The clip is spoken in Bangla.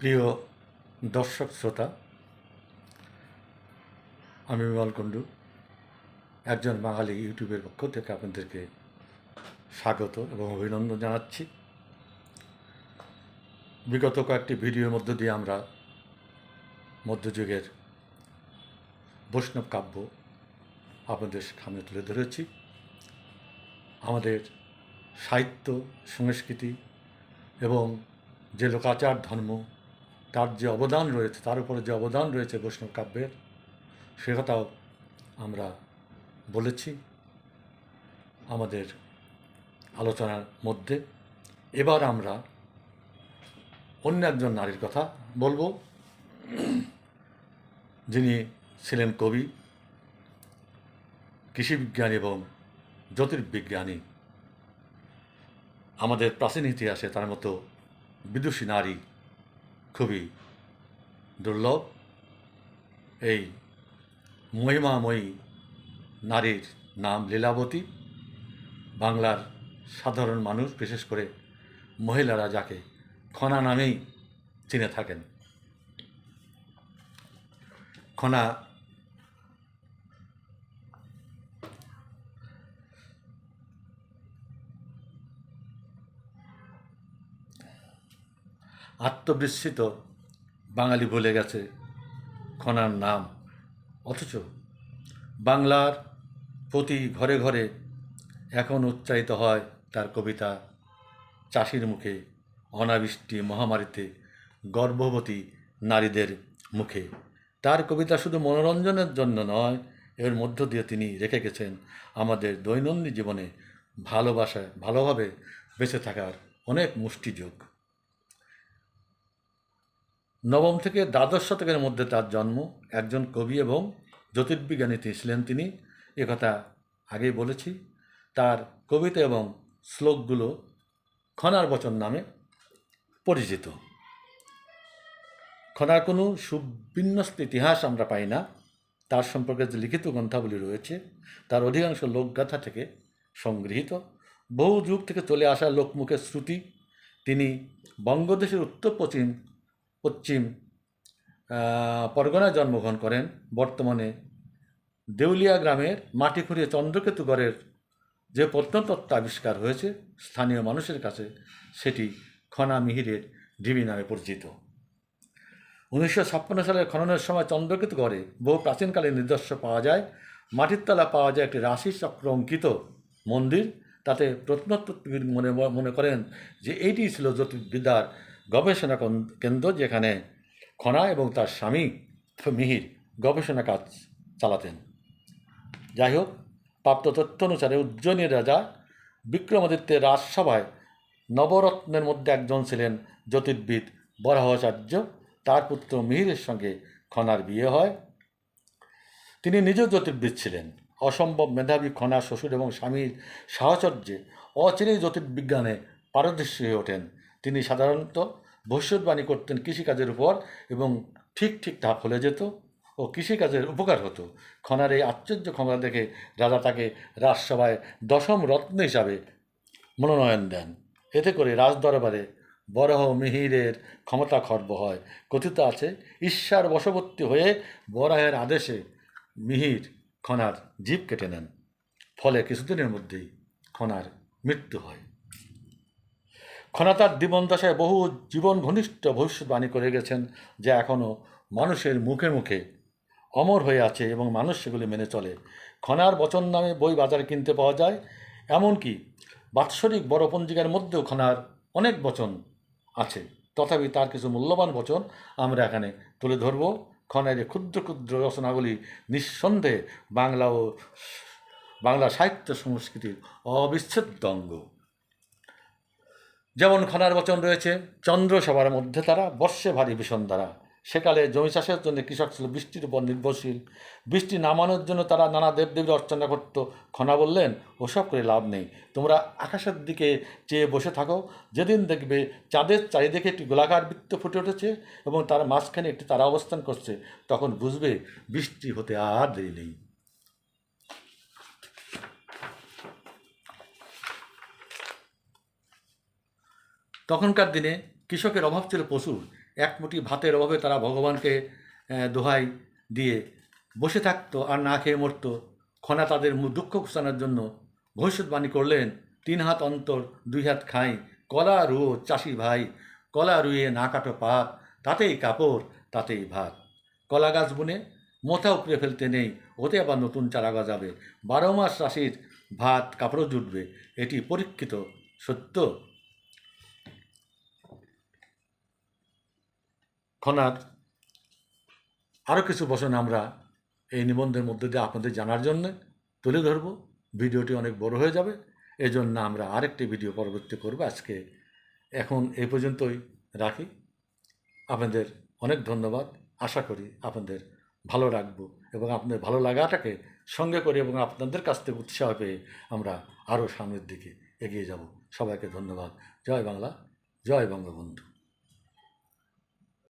প্রিয় দর্শক শ্রোতা, আমি বিমল কুণ্ডু, একজন বাঙালি ইউটিউবের পক্ষ থেকে আপনাদেরকে স্বাগত এবং অভিনন্দন জানাচ্ছি। বিগত কয়েকটি ভিডিওর মধ্য দিয়ে আমরা মধ্যযুগের বৈষ্ণব কাব্য আপনাদের সামনে তুলে ধরেছি। আমাদের সাহিত্য, সংস্কৃতি এবং যে লোকাচার ধর্ম তার যে অবদান রয়েছে, তার উপরে যে অবদান রয়েছে বৈষ্ণব কাব্যের, সে কথাও আমরা বলেছি আমাদের আলোচনার মধ্যে। এবার আমরা অন্য একজন নারীর কথা বলব, যিনি ছিলেন কবি, কৃষিবিজ্ঞানী এবং জ্যোতির্বিজ্ঞানী। আমাদের প্রাচীন ইতিহাসে তার মতো বিদুষী নারী খুবই দুর্লভ। এই মহিমাময়ী নারীর নাম লীলাবতী, বাংলার সাধারণ মানুষ, বিশেষ করে মহিলারা যাকে খনা নামেই চিনে থাকেন। খনা আত্মবিস্মৃত বাঙালি ভুলে গেছে খনার নাম। অথচ বাংলার প্রতি ঘরে ঘরে এখন উচ্চারিত হয় তার কবিতা। চাষির মুখে অনাবৃষ্টি মহামারীতে গর্ভবতী নারীদের মুখে। তার কবিতা শুধু মনোরঞ্জনের জন্য নয়, এর মধ্য দিয়ে তিনি রেখে গেছেন আমাদের দৈনন্দিন জীবনে ভালোবাসায় ভালোভাবে বেঁচে থাকার অনেক মুষ্টিযোগ। নবম থেকে দ্বাদশ শতকের মধ্যে তার জন্ম। একজন কবি এবং জ্যোতির্বিজ্ঞানী ছিলেন তিনি। একথা আগেই বলেছি। তার কবিতা এবং শ্লোকগুলো খনার বচন নামে পরিচিত। খনার কোনো সুবিন্যস্ত ইতিহাস আমরা পাই না। তার সম্পর্কে যে লিখিত গ্রন্থাবলী রয়েছে, তার অধিকাংশ লোকগাথা থেকে সংগৃহীত। বহু যুগ থেকে চলে আসা লোকমুখের শ্রুতি। তিনি বঙ্গদেশের উত্তর পশ্চিম পশ্চিম পরগনায় জন্মগ্রহণ করেন। বর্তমানে দেউলিয়া গ্রামের মাটি খুঁড়িয়ে চন্দ্রকেতুগড়ের যে প্রত্নতত্ত্ব আবিষ্কার হয়েছে, স্থানীয় মানুষের কাছে সেটি খনা মিহিরের ঢিবি নামে পরিচিত। উনিশশো ছাপ্পান্ন সালের খননের সময় চন্দ্রকেতুগড়ে বহু প্রাচীনকালের নিদর্শ পাওয়া যায়। মাটির তলা পাওয়া যায় একটি রাশি চক্র অঙ্কিত মন্দির। তাতে প্রত্নতত্ত্ববিদ মনে মনে করেন যে এইটি ছিল জ্যোতির্বিদ্যার গবেষণা কন- কেন্দ্র যেখানে খনা এবং তার স্বামী মিহির গবেষণা কাজ চালাতেন। যাই হোক, প্রাপ্ত তথ্য অনুসারে উজ্জয়িনীর রাজা বিক্রমাদিত্যের রাজসভায় নবরত্নের মধ্যে একজন ছিলেন জ্যোতির্বিদ বরাহাচার্য। তার পুত্র মিহিরের সঙ্গে খনার বিয়ে হয়। তিনি নিজেও জ্যোতির্বিদ ছিলেন। অসম্ভব মেধাবী খনা শ্বশুর এবং স্বামীর সাহচর্যে অচিরেই জ্যোতির্বিজ্ঞানে পারদর্শী হয়ে ওঠেন। তিনি সাধারণত ভবিষ্যৎবাণী করতেন কৃষিকাজের উপর এবং ঠিক ঠিক তা ফলে যেত ও কৃষিকাজের উপকার হতো। খনার এই আশ্চর্য ক্ষমতা দেখে রাজা তাকে রাজসভায় দশম রত্ন হিসাবে মনোনয়ন দেন। এতে করে রাজদরবারে বরাহ মিহিরের ক্ষমতা খর্ব হয়। কথিত আছে, ঈশ্বর বশবর্তী হয়ে বরাহের আদেশে মিহির খনার জীব কেটে নেন। ফলে কিছুদিনের মধ্যেই খনার মৃত্যু হয়। খনা তার জীবনদশায় বহু জীবন ঘনিষ্ঠ ভবিষ্যৎবাণী করে গেছেন, যা এখনও মানুষের মুখে মুখে অমর হয়ে আছে এবং মানুষ সেগুলি মেনে চলে। খনার বচন নামে বই বাজারে কিনতে পাওয়া যায়, এমনকি বাৎসরিক বড় পঞ্জিকার মধ্যেও খনার অনেক বচন আছে। তথাপি তার কিছু মূল্যবান বচন আমরা এখানে তুলে ধরব। খনার এই ক্ষুদ্র ক্ষুদ্র রচনাগুলি নিঃসন্দেহে বাংলা ও বাংলা সাহিত্য সংস্কৃতির অবিচ্ছেদ্য অঙ্গ। যেমন খনার বচন রয়েছে, চন্দ্র সবার মধ্যে তারা বর্ষে ভারী ভীষণ দ্বারা। সেকালে জমি চাষের জন্য কৃষক ছিল বৃষ্টির উপর নির্ভরশীল। বৃষ্টি নামানোর জন্য তারা নানা দেবদেবীর অর্চনা করত। খনা বললেন, ওসব করে লাভ নেই। তোমরা আকাশের দিকে চেয়ে বসে থাকো। যেদিন দেখবে চাঁদের চারিদিকে একটি গোলাকার বৃত্ত ফুটে উঠেছে এবং তার মাঝখানে একটি তারা অবস্থান করছে, তখন বুঝবে বৃষ্টি হতে আর দেরি নেই। তখনকার দিনে কৃষকের অভাব ছিল প্রচুর। এক মুঠি ভাতের অভাবে তারা ভগবানকে দোহাই দিয়ে বসে থাকতো আর না খেয়ে মরতো। খনা তাদের দুঃখ ঘোষণার জন্য ভবিষ্যৎবাণী করলেন, তিন হাত অন্তর, দুই হাত খাই, কলা রুয়ো চাষি ভাই, কলা রুয়ে না কাটো পাত তাতেই কাপড়, তাতেই ভাত। কলা গাছ বুনে মোথা উপড়ে ফেলতে নেই, ওতে আবার নতুন চারা গজাবে। বারো মাস চাষির ভাত কাপড়ও জুটবে, এটি পরীক্ষিত সত্য? খনার আরও কিছু বচন আমরা এই নিবন্ধের মধ্যে দিয়ে আপনাদের জানার জন্য তুলে ধরব। ভিডিওটি অনেক বড় হয়ে যাবে। এজন্য আমরা আরেকটি ভিডিও পরবর্তী করব আজকে। এখন এই পর্যন্তই রাখি। আপনাদের অনেক ধন্যবাদ। আশা করি আপনাদের ভালো রাখব এবং আপনাদের ভালো লাগাটাকে সঙ্গে করে এবং আপনাদের কাছ থেকে উৎসাহ পেয়ে আমরা আরও সামনের দিকে এগিয়ে যাব। সবাইকে ধন্যবাদ। জয় বাংলা, জয় বঙ্গবন্ধু।